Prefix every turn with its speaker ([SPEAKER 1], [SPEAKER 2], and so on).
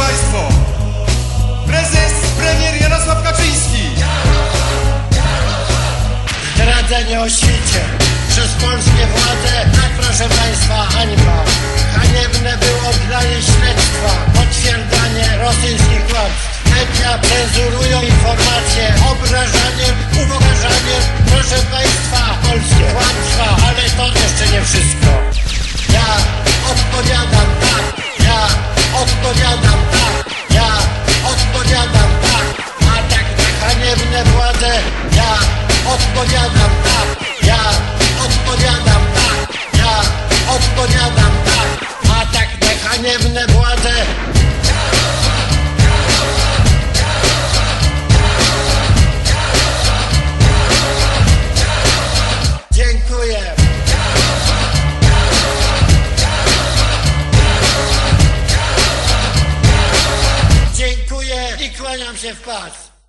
[SPEAKER 1] państwo! Prezes, premier Jarosław Kaczyński!
[SPEAKER 2] Zdradzenie o świcie przez polskie władze, tak proszę Państwa, hańba. Haniebne było oddanie śledztwa, potwierdzanie rosyjskich kłamstw. Media cenzurują informacje, obrażaniem, ja odpowiadam tak, ja odpowiadam tak, ja odpowiadam tak, atak na haniebne władze, dziękuję. Dziękuję i kłaniam się w pas.